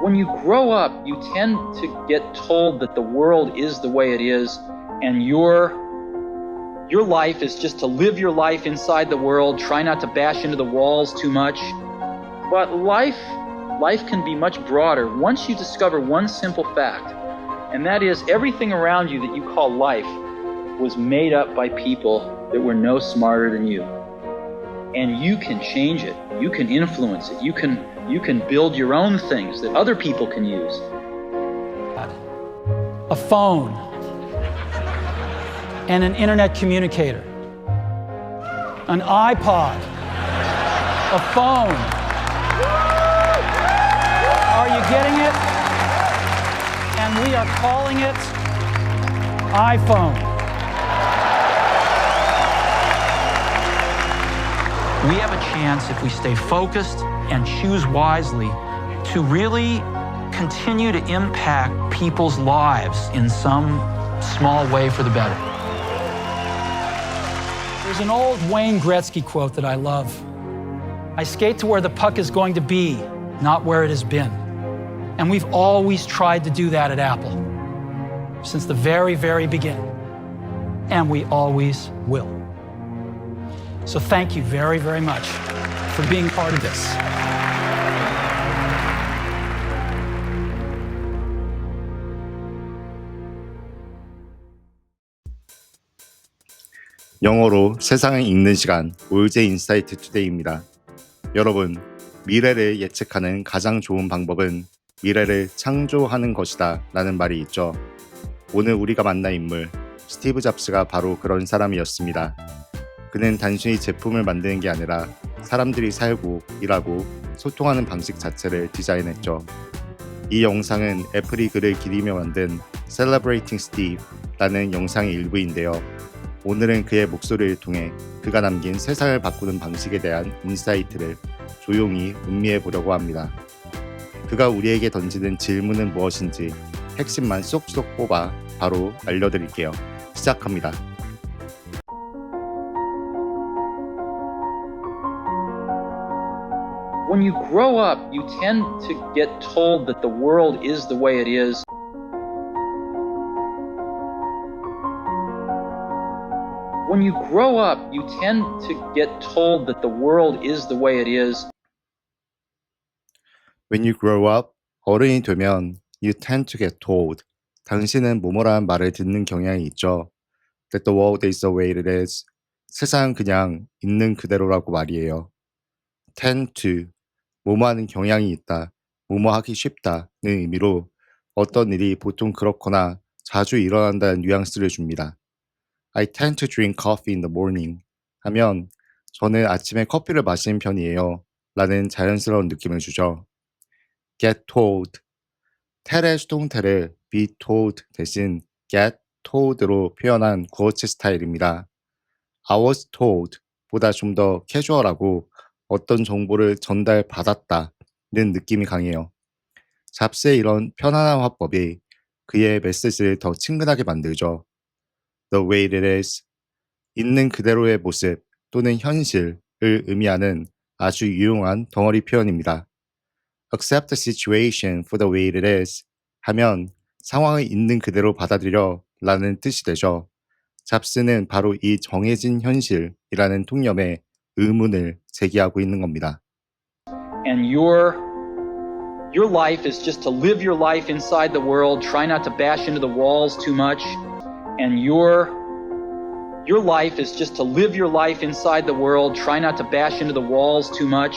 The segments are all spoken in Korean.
When you grow up, you tend to get told that the world is the way it is and your your life is just to live your life inside the world, try not to bash into the walls too much. But life life can be much broader once you discover one simple fact, and that is everything around you that you call life was made up by people that were no smarter than you. And you can change it. You can influence it. You can you can build your own things that other people can use. a phone, and an internet communicator, an iPod, a phone. Are you getting it? And we are calling it iPhone. We have a chance if we stay focused and choose wisely to really continue to impact people's lives in some small way for the better. There's an old Wayne Gretzky quote that I love I skate to where the puck is going to be, not where it has been. And we've always tried to do that at Apple since the very, very beginning. And we always will. So thank you very, very much for being part of this. 영어로 세상을 읽는 시간 올제 인사이트 투데이입니다. 여러분, 미래를 예측하는 가장 좋은 방법은 미래를 창조하는 것이다 라는 말이 있죠. 오늘 우리가 만난 인물 스티브 잡스가 바로 그런 사람이었습니다. 그는 단순히 제품을 만드는 게 아니라 사람들이 살고 일하고 소통하는 방식 자체를 디자인했죠. 이 영상은 애플이 그를 기리며 만든 Celebrating Steve라는 영상의 일부인데요. 오늘은 그의 목소리를 통해 그가 남긴 세상을 바꾸는 방식에 대한 인사이트를 조용히 음미해 보려고 합니다. 그가 우리에게 던지는 질문은 무엇인지 핵심만 쏙쏙 뽑아 바로 알려드릴게요. 시작합니다. When you grow up, you tend to get told that the world is the way it is. When you grow up, you tend to get told that the world is the way it is. When you grow up, 어른이 되면 you tend to get told. 당신은 뭐뭐라는 말을 듣는 경향이 있죠. That the world is the way it is. 세상은 그냥 있는 그대로라고 말이에요. tend to, 뭐뭐하는 경향이 있다, 뭐뭐하기 쉽다는 의미로 어떤 일이 보통 그렇거나 자주 일어난다는 뉘앙스를 줍니다. I tend to drink coffee in the morning 하면 저는 아침에 커피를 마시는 편이에요. 라는 자연스러운 느낌을 주죠. get told. tell의 수동태를 be told 대신 get told로 표현한 구어체 스타일입니다. I was told 보다 좀 더 캐주얼하고 어떤 정보를 전달받았다는 느낌이 강해요. 잡스의 이런 편안한 화법이 그의 메시지를 더 친근하게 만들죠. The way it is. 있는 그대로의 모습 또는 현실을 의미하는 아주 유용한 덩어리 표현입니다. Accept the situation for the way it is 하면 상황을 있는 그대로 받아들여 라는 뜻이 되죠. 잡스는 바로 이 정해진 현실이라는 통념에 의문을 제기하고 있는 겁니다. And your your life is just to live your life inside the world, try not to bash into the walls too much. And your your life is just to live your life inside the world, try not to bash into the walls too much.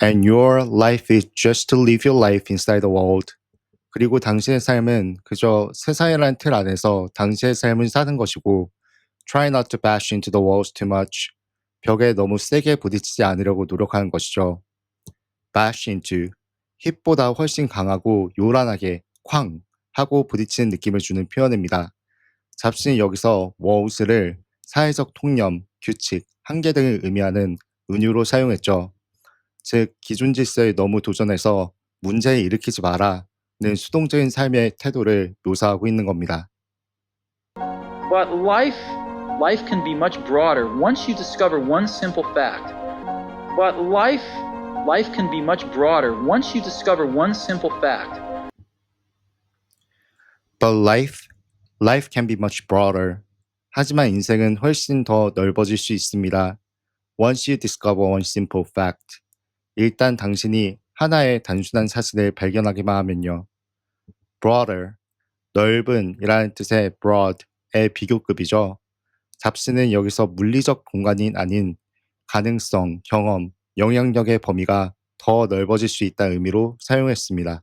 And your life is just to live your life inside the world. 그리고 당신의 삶은 그저 세상이라는 틀 안에서 당신의 삶을 사는 것이고 try not to bash into the walls too much. 벽에 너무 세게 부딪히지 않으려고 노력하는 것이죠. bash into 힙보다 훨씬 강하고 요란하게 쾅 하고 부딪히는 느낌을 주는 표현입니다. 잡스는 여기서 walls를 사회적 통념, 규칙, 한계 등을 의미하는 은유로 사용했죠. 즉 기존 질서에 너무 도전해서 문제를 일으키지 마라 는 수동적인 삶의 태도를 묘사하고 있는 겁니다. But life life can be much broader once you discover one simple fact. But life life can be much broader once you discover one simple fact. But life, life can be much broader. 하지만 인생은 훨씬 더 넓어질 수 있습니다. Once you discover one simple fact. 일단 당신이 하나의 단순한 사실을 발견하기만 하면요. broader, 넓은 이라는 뜻의 broad의 비교급이죠. 잡스는 여기서 물리적 공간이 아닌 가능성, 경험, 영향력의 범위가 더 넓어질 수 있다는 의미로 사용했습니다.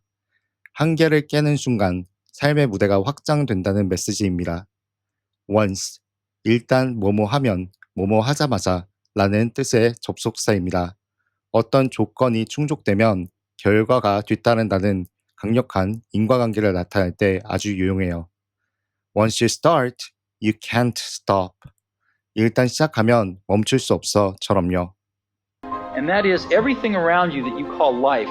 한계를 깨는 순간 삶의 무대가 확장된다는 메시지입니다. once, 일단 뭐뭐 하면, 뭐뭐 하자마자 라는 뜻의 접속사입니다. 어떤 조건이 충족되면 결과가 뒤따른다는 강력한 인과관계를 나타낼 때 아주 유용해요. Once you start, you can't stop. 일단 시작하면 멈출 수 없어처럼요. And that is, everything around you that you call life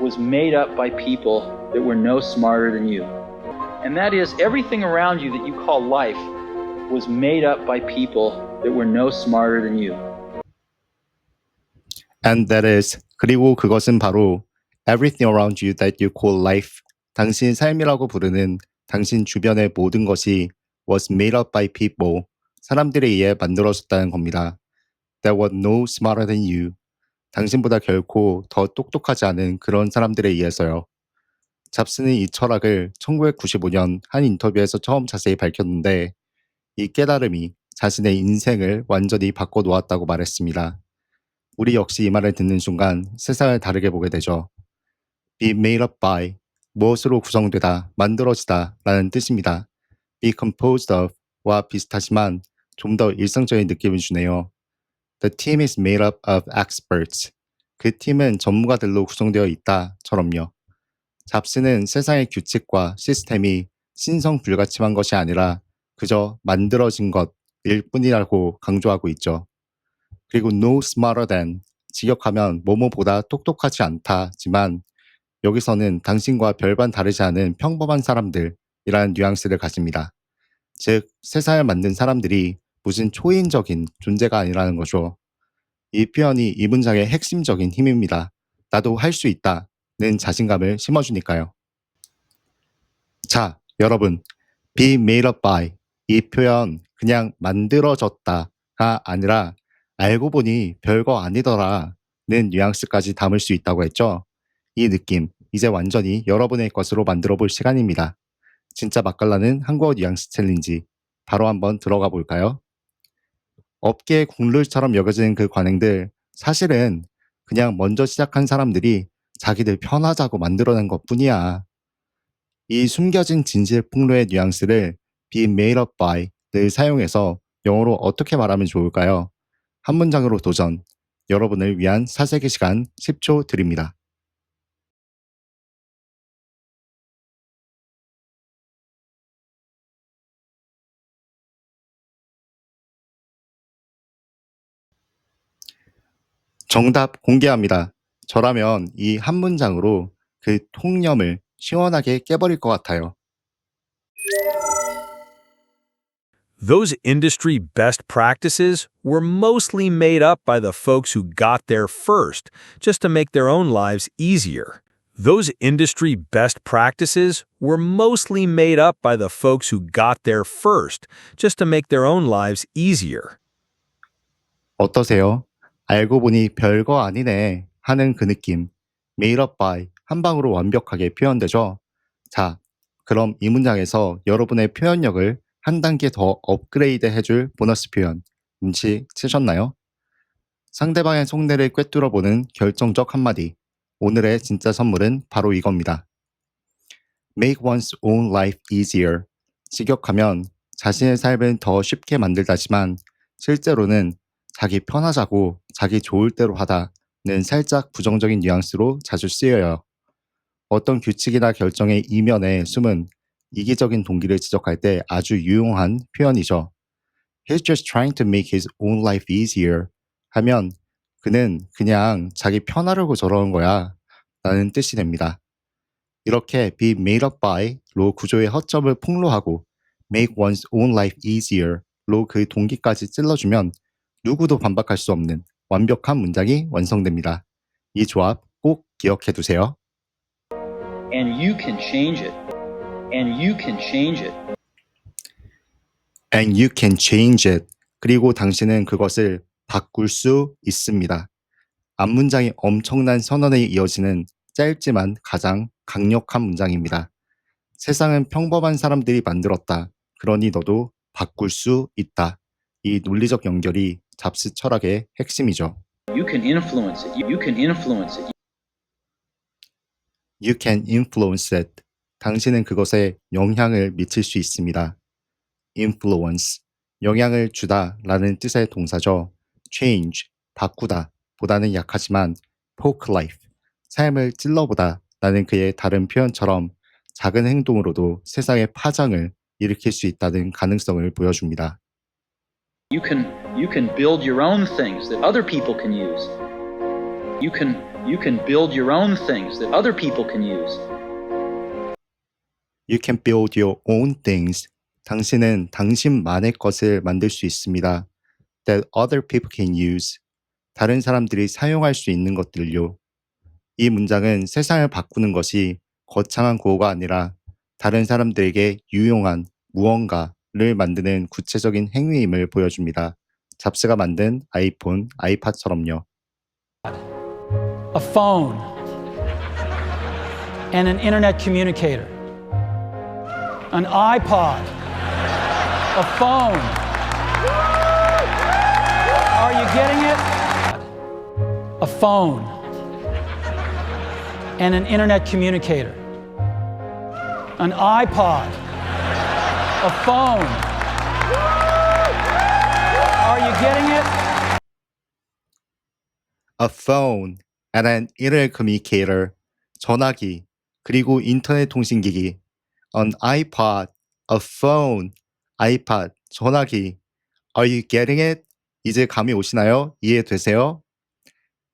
was made up by people that were no smarter than you. And that is, everything around you that you call life was made up by people that were no smarter than you. And that is, 그리고 그것은 바로 everything around you that you call life, 당신 삶이라고 부르는 당신 주변의 모든 것이 was made up by people, 사람들에 의해 만들어졌다는 겁니다. That were no smarter than you, 당신보다 결코 더 똑똑하지 않은 그런 사람들에 의해서요. 잡스는 이 철학을 1995년 한 인터뷰에서 처음 자세히 밝혔는데 이 깨달음이 자신의 인생을 완전히 바꿔놓았다고 말했습니다. 우리 역시 이 말을 듣는 순간 세상을 다르게 보게 되죠. be made up by 무엇으로 구성되다, 만들어지다 라는 뜻입니다. Be composed of 와 비슷하지만 좀 더 일상적인 느낌을 주네요. The team is made up of experts. 그 팀은 전문가들로 구성되어 있다처럼요. 잡스는 세상의 규칙과 시스템이 신성 불가침한 것이 아니라 그저 만들어진 것일 뿐이라고 강조하고 있죠. 그리고 no smarter than 직역하면 뭐뭐보다 똑똑하지 않다지만 여기서는 당신과 별반 다르지 않은 평범한 사람들 이라는 뉘앙스를 가집니다. 즉 세상을 만든 사람들이 무슨 초인적인 존재가 아니라는 거죠. 이 표현이 이 문장의 핵심적인 힘입니다. 나도 할 수 있다는 자신감을 심어주니까요. 자, 여러분, be made up by 이 표현 그냥 만들어졌다가 아니라 알고 보니 별거 아니더라는 뉘앙스까지 담을 수 있다고 했죠. 이 느낌 이제 완전히 여러분의 것으로 만들어 볼 시간입니다. 진짜 맛깔나는 한국어 뉘앙스 챌린지 바로 한번 들어가 볼까요? 업계의 국룰처럼 여겨지는 그 관행들 사실은 그냥 먼저 시작한 사람들이 자기들 편하자고 만들어낸 것 뿐이야. 이 숨겨진 진실 폭로의 뉘앙스를 be made up by를 사용해서 영어로 어떻게 말하면 좋을까요? 한 문장으로 도전. 여러분을 위한 사색의 시간 10초 드립니다. 정답 공개합니다. 저라면 이 한 문장으로 그 통념을 시원하게 깨버릴 것 같아요. Those industry best practices were mostly made up by the folks who got there first, just to make their own lives easier. Those industry best practices were mostly made up by the folks who got there first, just to make their own lives easier. 어떠세요? 알고 보니 별거 아니네 하는 그 느낌. made up by 한 방으로 완벽하게 표현되죠. 자, 그럼 이 문장에서 여러분의 표현력을 한 단계 더 업그레이드 해줄 보너스 표현 눈치 채셨나요? 상대방의 속내를 꿰뚫어 보는 결정적 한마디. 오늘의 진짜 선물은 바로 이겁니다. Make one's own life easier. 직역하면 자신의 삶을 더 쉽게 만들다지만 실제로는 자기 편하자고 자기 좋을 대로 하다는 살짝 부정적인 뉘앙스로 자주 쓰여요. 어떤 규칙이나 결정의 이면에 숨은 이기적인 동기를 지적할 때 아주 유용한 표현이죠. He's just trying to make his own life easier 하면 그는 그냥 자기 편하려고 저러는 거야 라는 뜻이 됩니다. 이렇게 be made up by로 구조의 허점을 폭로하고 make one's own life easier로 그 동기까지 찔러주면 누구도 반박할 수 없는 완벽한 문장이 완성됩니다. 이 조합 꼭 기억해 두세요. And you can change it. And you can change it. And you can change it. 그리고 당신은 그것을 바꿀 수 있습니다. 앞 문장이 엄청난 선언에 이어지는 짧지만 가장 강력한 문장입니다. 세상은 평범한 사람들이 만들었다. 그러니 너도 바꿀 수 있다. 이 논리적 연결이 잡스 철학의 핵심이죠. You can influence it. You can influence it. You can influence it. 당신은 그것에 영향을 미칠 수 있습니다. influence, 영향을 주다 라는 뜻의 동사죠. change, 바꾸다 보다는 약하지만 poke life, 삶을 찔러보다 라는 그의 다른 표현처럼 작은 행동으로도 세상의 파장을 일으킬 수 있다는 가능성을 보여줍니다. You can you can build your own things that other people can use. You can you can build your own things that other people can use. You can build your own things. 당신은 당신만의 것을 만들 수 있습니다. That other people can use. 다른 사람들이 사용할 수 있는 것들요. 이 문장은 세상을 바꾸는 것이 거창한 구호가 아니라 다른 사람들에게 유용한 무언가 를 만드는 구체적인 행위임을 보여줍니다. 잡스가 만든 아이폰, 아이팟처럼요. a phone, and an internet communicator. An iPod, a phone. Are you getting it? A phone, and an internet communicator. An iPod, a phone. Are you getting it? a phone and an internet communicator, 전화기, 그리고 인터넷 통신기기, an iPod, a phone, iPad, 전화기. Are you getting it? 이제 감이 오시나요? 이해되세요?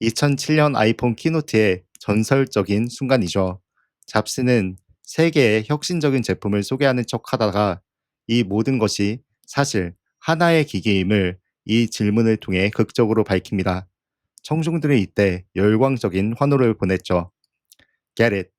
2007년 아이폰 키노트의 전설적인 순간이죠. 잡스는 세계의 혁신적인 제품을 소개하는 척 하다가 이 모든 것이 사실 하나의 기기임을 이 질문을 통해 극적으로 밝힙니다. 청중들은 이때 열광적인 환호를 보냈죠. get it,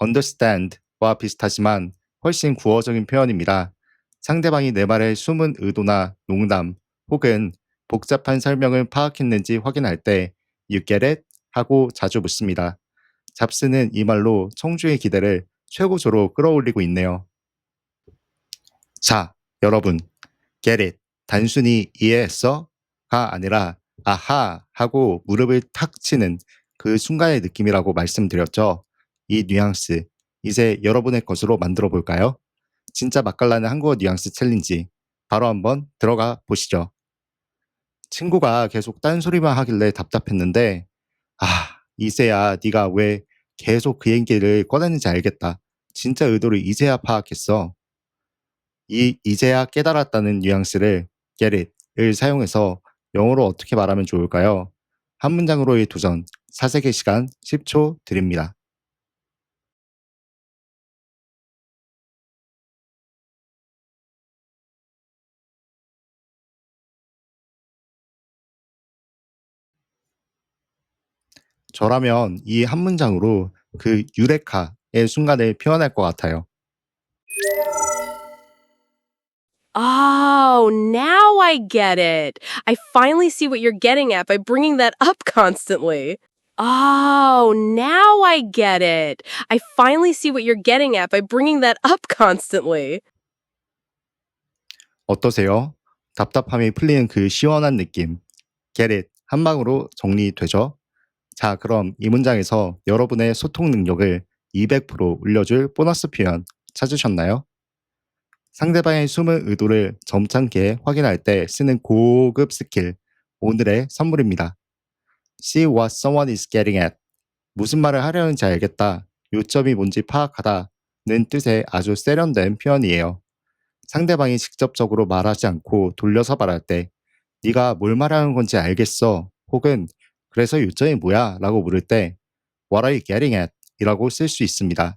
understand와 비슷하지만 훨씬 구어적인 표현입니다. 상대방이 내 말의 숨은 의도나 농담 혹은 복잡한 설명을 파악했는지 확인할 때 you get it? 하고 자주 묻습니다. 잡스는 이 말로 청중의 기대를 최고조로 끌어올리고 있네요. 자, 여러분, get it. 단순히 이해했어? 가 아니라 아하 하고 무릎을 탁 치는 그 순간의 느낌이라고 말씀드렸죠. 이 뉘앙스 이제 여러분의 것으로 만들어 볼까요? 진짜 맛깔나는 한국어 뉘앙스 챌린지 바로 한번 들어가 보시죠. 친구가 계속 딴소리만 하길래 답답했는데 아 이제야 네가 왜 계속 그 얘기를 꺼냈는지 알겠다. 진짜 의도를 이제야 파악했어. 이 이제야 깨달았다는 뉘앙스를 get it을 사용해서 영어로 어떻게 말하면 좋을까요? 한 문장으로의 도전, 사색의 시간 10초 드립니다. 저라면 이 한 문장으로 그 유레카의 순간을 표현할 것 같아요. Oh, now I get it. I finally see what you're getting at by bringing that up constantly. Oh, now I get it. I finally see what you're getting at by bringing that up constantly. 어떠세요? 답답함이 풀리는 그 시원한 느낌. get it. 한 방으로 정리되죠? 자, 그럼 이 문장에서 여러분의 소통 능력을 200% 올려줄 보너스 표현 찾으셨나요? 상대방의 숨은 의도를 점잖게 확인할 때 쓰는 고급 스킬, 오늘의 선물입니다. See what someone is getting at. 무슨 말을 하려는지 알겠다. 요점이 뭔지 파악하다 는 뜻의 아주 세련된 표현이에요. 상대방이 직접적으로 말하지 않고 돌려서 말할 때 네가 뭘 말하는 건지 알겠어. 혹은 그래서 요점이 뭐야? 라고 물을 때 What are you getting at? 이라고 쓸 수 있습니다.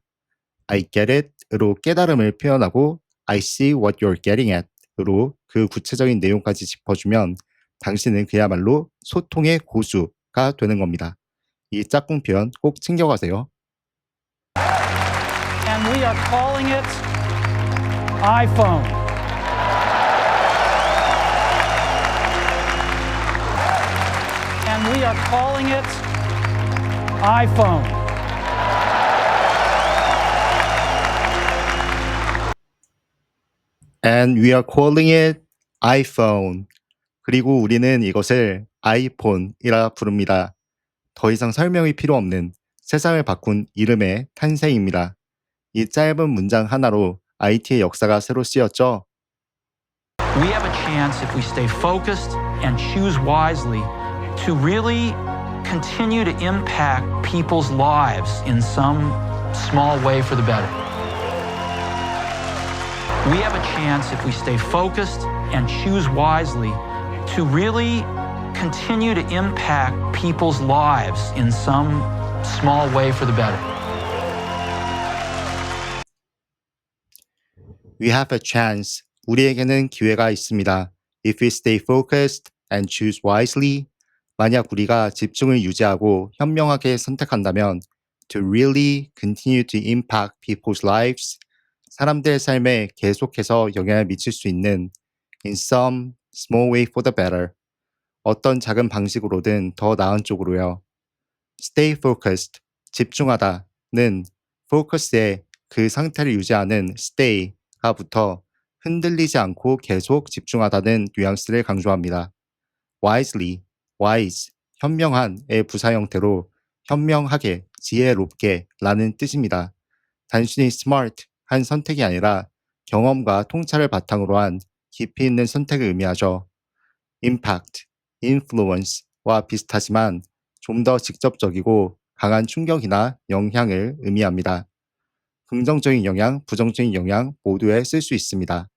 I get it 으로 깨달음을 표현하고 I see what you're getting at 으로 그 구체적인 내용까지 짚어주면 당신은 그야말로 소통의 고수가 되는 겁니다. 이 짝꿍 표현 꼭 챙겨가세요. And we are calling it iPhone. And we are calling it iPhone. And we are calling it iPhone. 그리고 우리는 이것을 아이폰이라 부릅니다. 더 이상 설명이 필요 없는 세상을 바꾼 이름의 탄생입니다. 이 짧은 문장 하나로 IT의 역사가 새로 쓰였죠. We have a chance if we stay focused and choose wisely to really continue to impact people's lives in some small way for the better. We have a chance if we stay focused and choose wisely to really continue to impact people's lives in some small way for the better. We have a chance. 우리에게는 기회가 있습니다. If we stay focused and choose wisely. 만약 우리가 집중을 유지하고 현명하게 선택한다면 to really continue to impact people's lives. 사람들의 삶에 계속해서 영향을 미칠 수 있는 in some small way for the better. 어떤 작은 방식으로든 더 나은 쪽으로요. stay focused. 집중하다는 focus의 그 상태를 유지하는 stay가 붙어 흔들리지 않고 계속 집중하다는 뉘앙스를 강조합니다. wisely, wise, 현명한의 부사 형태로 현명하게, 지혜롭게 라는 뜻입니다. 단순히 smart 한 선택이 아니라 경험과 통찰을 바탕으로 한 깊이 있는 선택을 의미하죠. impact, influence와 비슷하지만 좀 더 직접적이고 강한 충격이나 영향을 의미합니다. 긍정적인 영향, 부정적인 영향 모두에 쓸 수 있습니다.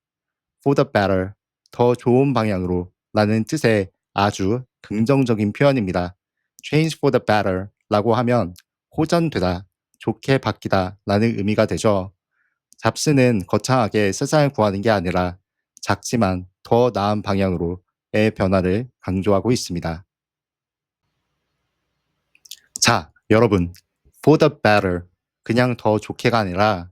for the better, 더 좋은 방향으로 라는 뜻의 아주 긍정적인 표현입니다. change for the better 라고 하면 호전되다, 좋게 바뀌다 라는 의미가 되죠. 잡스는 거창하게 세상을 구하는 게 아니라 작지만 더 나은 방향으로의 변화를 강조하고 있습니다. 자, 여러분, for the better, 그냥 더 좋게가 아니라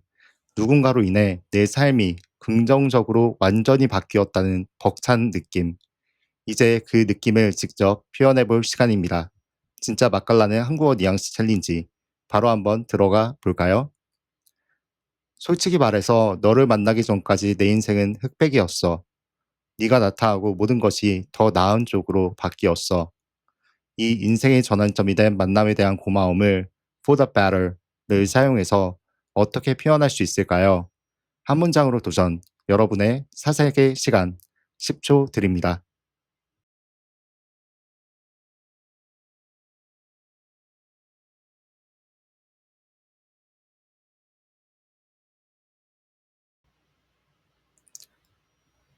누군가로 인해 내 삶이 긍정적으로 완전히 바뀌었다는 벅찬 느낌. 이제 그 느낌을 직접 표현해 볼 시간입니다. 진짜 맛깔나는 한국어 뉘앙스 챌린지. 바로 한번 들어가 볼까요? 솔직히 말해서 너를 만나기 전까지 내 인생은 흑백이었어. 네가 나타나고 모든 것이 더 나은 쪽으로 바뀌었어. 이 인생의 전환점이 된 만남에 대한 고마움을 for the better를 사용해서 어떻게 표현할 수 있을까요? 한 문장으로 도전, 여러분의 사색의 시간 10초 드립니다.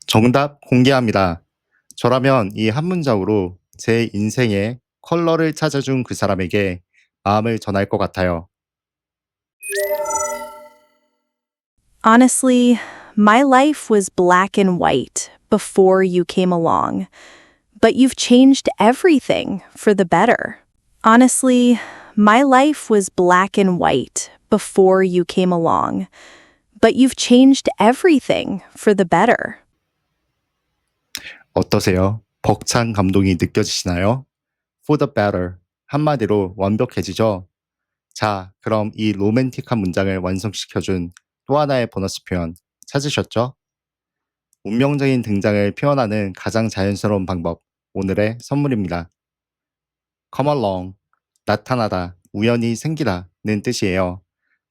정답 공개합니다. 저라면 이 한 문장으로 제 인생의 컬러를 찾아준 그 사람에게 마음을 전할 것 같아요. Honestly, my life was black and white before you came along, but you've changed everything for the better. Honestly, my life was black and white before you came along, but you've changed everything for the better. 어떠세요? 벅찬 감동이 느껴지시나요? For the better. 한마디로 완벽해지죠? 자, 그럼 이 로맨틱한 문장을 완성시켜준 또 하나의 보너스 표현 찾으셨죠? 운명적인 등장을 표현하는 가장 자연스러운 방법, 오늘의 선물입니다. come along, 나타나다, 우연히 생기다는 뜻이에요.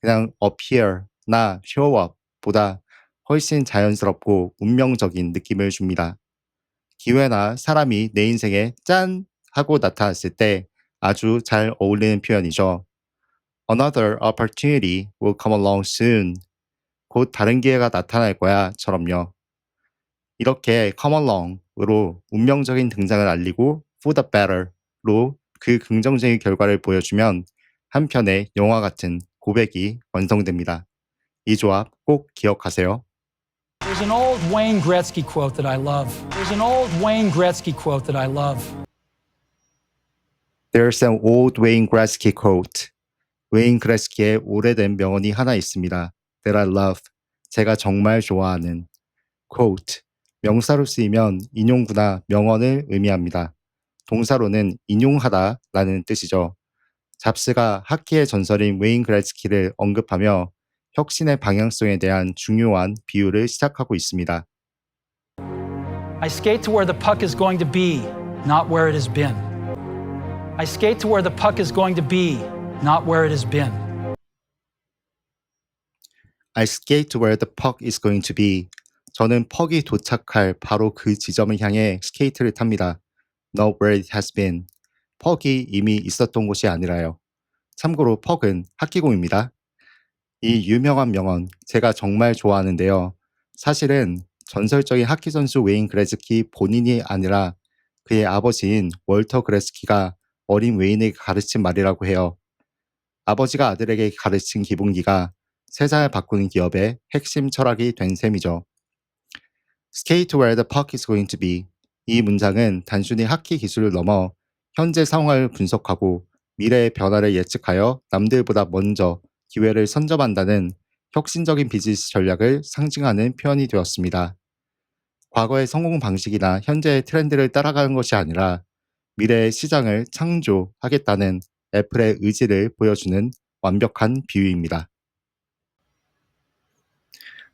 그냥 appear나 show up 보다 훨씬 자연스럽고 운명적인 느낌을 줍니다. 기회나 사람이 내 인생에 짠! 하고 나타났을 때 아주 잘 어울리는 표현이죠. Another opportunity will come along soon. 곧 다른 기회가 나타날 거야, 처럼요. 이렇게 come along으로 운명적인 등장을 알리고 for the better로 그 긍정적인 결과를 보여주면 한편의 영화 같은 고백이 완성됩니다. 이 조합 꼭 기억하세요. There's an old Wayne Gretzky quote that I love. There's an old Wayne Gretzky quote that I love. There's an old Wayne Gretzky quote. 웨인 그레스키의 오래된 명언이 하나 있습니다. That I love. 제가 정말 좋아하는. quote. 명사로 쓰이면 인용구나 명언을 의미합니다. 동사로는 인용하다 라는 뜻이죠. 잡스가 하키의 전설인 웨인 그레츠키를 언급하며 혁신의 방향성에 대한 중요한 비유를 시작하고 있습니다. I skate to where the puck is going to be, not where it has been. I skate to where the puck is going to be, not where it has been. I skate to where the puck is going to be. 저는 퍽이 도착할 바로 그 지점을 향해 스케이트를 탑니다. Not where it has been. 퍽이 이미 있었던 곳이 아니라요. 참고로 퍽은 학기공입니다. 이 유명한 명언 제가 정말 좋아하는데요. 사실은 전설적인 하키 선수 웨인 그레즈키 본인이 아니라 그의 아버지인 월터 그레스키가 어린 웨인에게 가르친 말이라고 해요. 아버지가 아들에게 가르친 기본기가 세상을 바꾸는 기업의 핵심 철학이 된 셈이죠. Skate where the puck is going to be. 이 문장은 단순히 하키 기술을 넘어 현재 상황을 분석하고 미래의 변화를 예측하여 남들보다 먼저 기회를 선점한다는 혁신적인 비즈니스 전략을 상징하는 표현이 되었습니다. 과거의 성공 방식이나 현재의 트렌드를 따라가는 것이 아니라 미래의 시장을 창조하겠다는 애플의 의지를 보여주는 완벽한 비유입니다.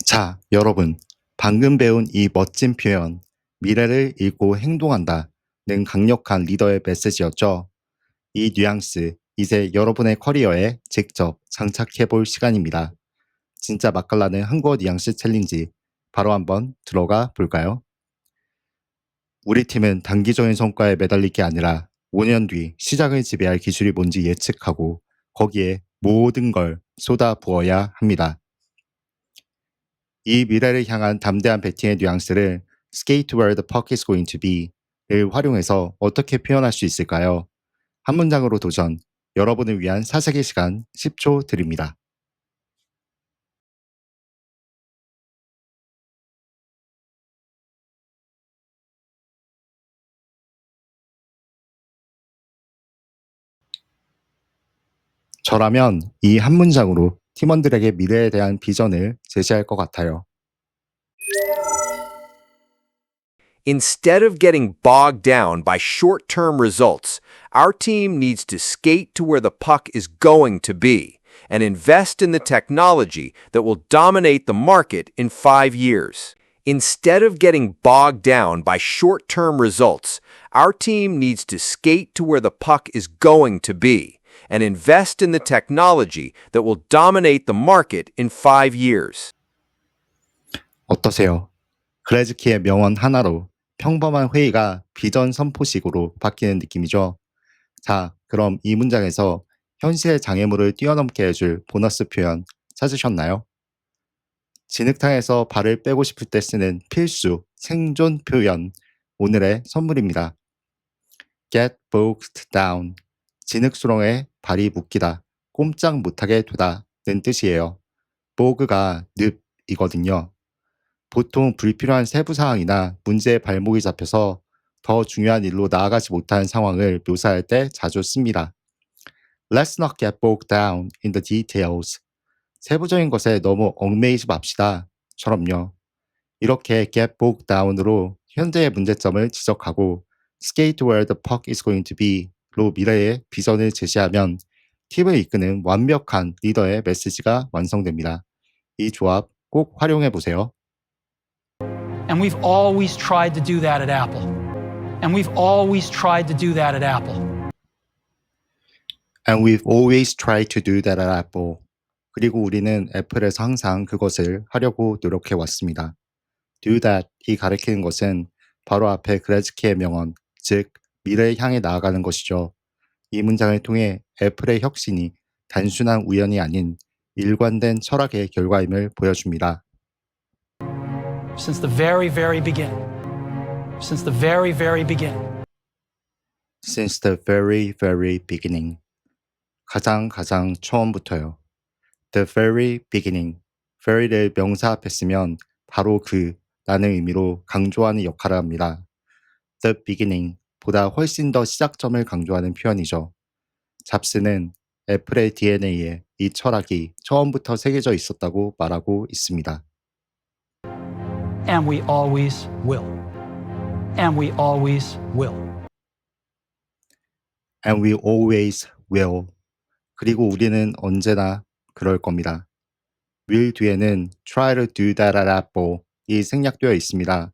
자, 여러분. 방금 배운 이 멋진 표현, 미래를 읽고 행동한다 는 강력한 리더의 메시지였죠. 이 뉘앙스, 이제 여러분의 커리어에 직접 장착해 볼 시간입니다. 진짜 맛깔나는 한국어 뉘앙스 챌린지, 바로 한번 들어가 볼까요? 우리 팀은 단기적인 성과에 매달릴 게 아니라 5년 뒤 시장을 지배할 기술이 뭔지 예측하고 거기에 모든 걸 쏟아 부어야 합니다. 이 미래를 향한 담대한 배팅의 뉘앙스를 skate where the puck is going to be를 활용해서 어떻게 표현할 수 있을까요? 한 문장으로 도전, 여러분을 위한 사색의 시간 10초 드립니다. 저라면 이 한 문장으로 팀원들에게 미래에 대한 비전을 제시할 것 같아요. Instead of getting bogged down by short term results, our team needs to skate to where the puck is going to be and invest in the technology that will dominate the market in five years. Instead of getting bogged down by short term results, our team needs to skate to where the puck is going to be and invest in the technology that will dominate the market in five years. 어떠세요? 그레즈키의 명언 하나로 평범한 회의가 비전 선포식으로 바뀌는 느낌이죠. 자, 그럼 이 문장에서 현실의 장애물을 뛰어넘게 해줄 보너스 표현 찾으셨나요? 진흙탕에서 발을 빼고 싶을 때 쓰는 필수 생존 표현 오늘의 선물입니다. get bogged down 진흙수렁에 발이 묶이다 꼼짝 못하게 되다는 뜻이에요. 보그가 늪이거든요. 보통 불필요한 세부 사항이나 문제의 발목이 잡혀서 더 중요한 일로 나아가지 못하는 상황을 묘사할 때 자주 씁니다. Let's not get bogged down in the details. 세부적인 것에 너무 얽매이지 맙시다. 처럼요. 이렇게 get bogged down으로 현재의 문제점을 지적하고 skate where the puck is going to be로 미래의 비전을 제시하면 팀을 이끄는 완벽한 리더의 메시지가 완성됩니다. 이 조합 꼭 활용해 보세요. And we've always tried to do that at Apple. And we've always tried to do that at Apple. And we've always tried to do that at Apple. 그리고 우리는 애플에서 항상 그것을 하려고 노력해 왔습니다. Do that이 가리키는 것은 바로 앞에 그레즈키의 명언, 즉 미래를 향해 나아가는 것이죠. 이 문장을 통해 애플의 혁신이 단순한 우연이 아닌 일관된 철학의 결과임을 보여줍니다. Since the very, very beginning. Since the very, very beginning. Since the very, very beginning. 가장 가장 처음부터요. The very beginning. very를 명사 앞에 쓰면 바로 그 라는 의미로 강조하는 역할을 합니다. The beginning. 보다 훨씬 더 시작점을 강조하는 표현이죠. 잡스는 애플의 DNA에 이 철학이 처음부터 새겨져 있었다고 말하고 있습니다. And we always will. And we always will. And we always will. 그리고 우리는 언제나 그럴 겁니다. will 뒤에는 try to do that at apple이 생략되어 있습니다.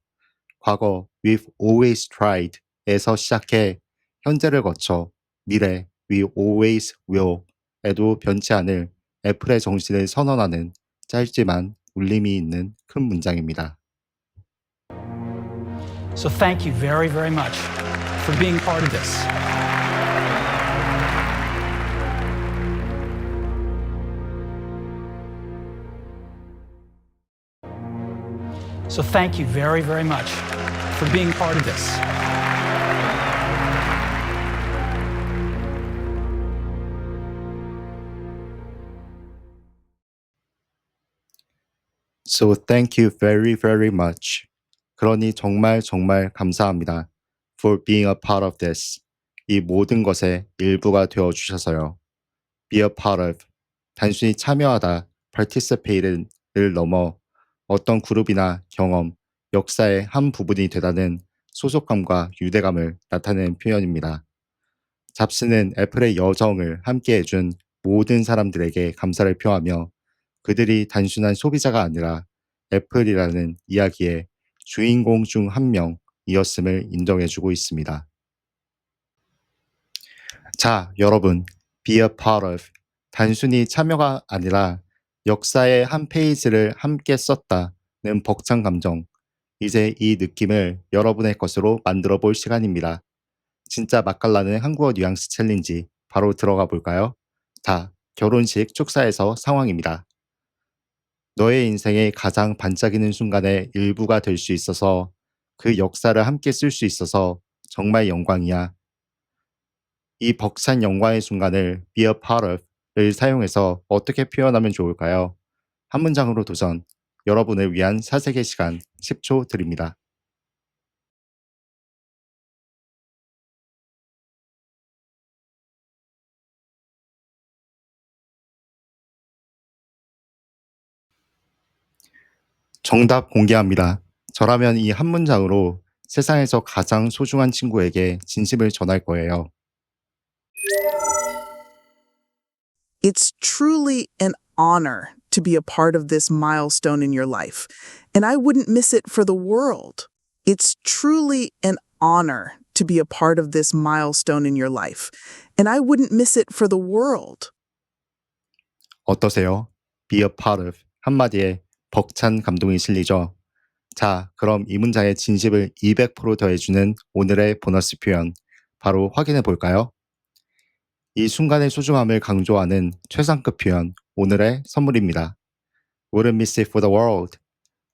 과거 we've always tried 에서 시작해 현재를 거쳐 미래 we always will 에도 변치 않을 애플의 정신을 선언하는 짧지만 울림이 있는 큰 문장입니다. So thank you very, very much for being part of this. So thank you very, very much for being part of this. So thank you very very much. 그러니 정말 정말 감사합니다. For being a part of this. 이 모든 것의 일부가 되어 주셔서요. Be a part of. 단순히 참여하다, participated을 넘어 어떤 그룹이나 경험, 역사의 한 부분이 되다는 소속감과 유대감을 나타내는 표현입니다. 잡스는 애플의 여정을 함께 해준 모든 사람들에게 감사를 표하며 그들이 단순한 소비자가 아니라 애플이라는 이야기의 주인공 중 한 명이었음을 인정해주고 있습니다. 자, 여러분, be a part of. 단순히 참여가 아니라 역사의 한 페이지를 함께 썼다는 벅찬 감정. 이제 이 느낌을 여러분의 것으로 만들어 볼 시간입니다. 진짜 맛깔나는 한국어 뉘앙스 챌린지 바로 들어가 볼까요? 자, 결혼식 축사에서 상황입니다. 너의 인생의 가장 반짝이는 순간의 일부가 될 수 있어서 그 역사를 함께 쓸 수 있어서 정말 영광이야. 이 벅찬 영광의 순간을 be a part of를 사용해서 어떻게 표현하면 좋을까요? 한 문장으로 도전. 여러분을 위한 사색의 시간 10초 드립니다. 정답 공개합니다. 저라면 이 한 문장으로 세상에서 가장 소중한 친구에게 진심을 전할 거예요. It's truly an honor to be a part of this milestone in your life, and I wouldn't miss it for the world. It's truly an honor to be a part of this milestone in your life, and I wouldn't miss it for the world. 어떠세요? Be a part of 한마디에 벅찬 감동이 실리죠. 자, 그럼 이 문장의 진심을 200% 더해주는 오늘의 보너스 표현 바로 확인해 볼까요? 이 순간의 소중함을 강조하는 최상급 표현 오늘의 선물입니다. Wouldn't miss it for the world.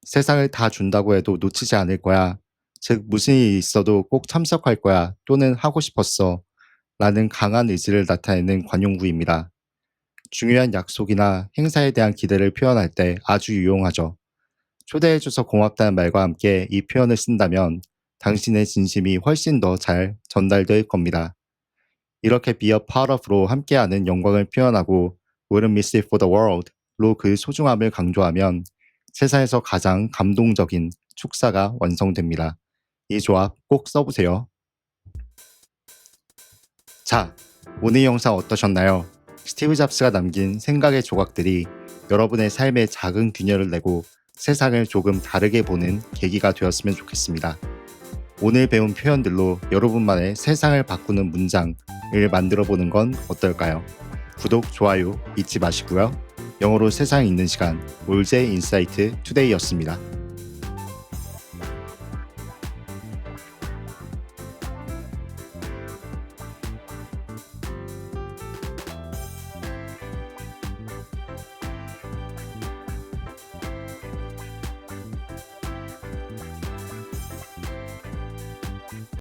세상을 다 준다고 해도 놓치지 않을 거야. 즉 무슨 일이 있어도 꼭 참석할 거야 또는 하고 싶었어 라는 강한 의지를 나타내는 관용구입니다. 중요한 약속이나 행사에 대한 기대를 표현할 때 아주 유용하죠. 초대해줘서 고맙다는 말과 함께 이 표현을 쓴다면 당신의 진심이 훨씬 더 잘 전달될 겁니다. 이렇게 be a part of로 함께하는 영광을 표현하고 wouldn't miss it for the world로 그 소중함을 강조하면 세상에서 가장 감동적인 축사가 완성됩니다. 이 조합 꼭 써보세요. 자, 오늘 영상 어떠셨나요? 스티브 잡스가 남긴 생각의 조각들이 여러분의 삶에 작은 균열을 내고 세상을 조금 다르게 보는 계기가 되었으면 좋겠습니다. 오늘 배운 표현들로 여러분만의 세상을 바꾸는 문장을 만들어 보는 건 어떨까요? 구독, 좋아요 잊지 마시고요. 영어로 세상에 있는 시간 올제 인사이트 투데이였습니다.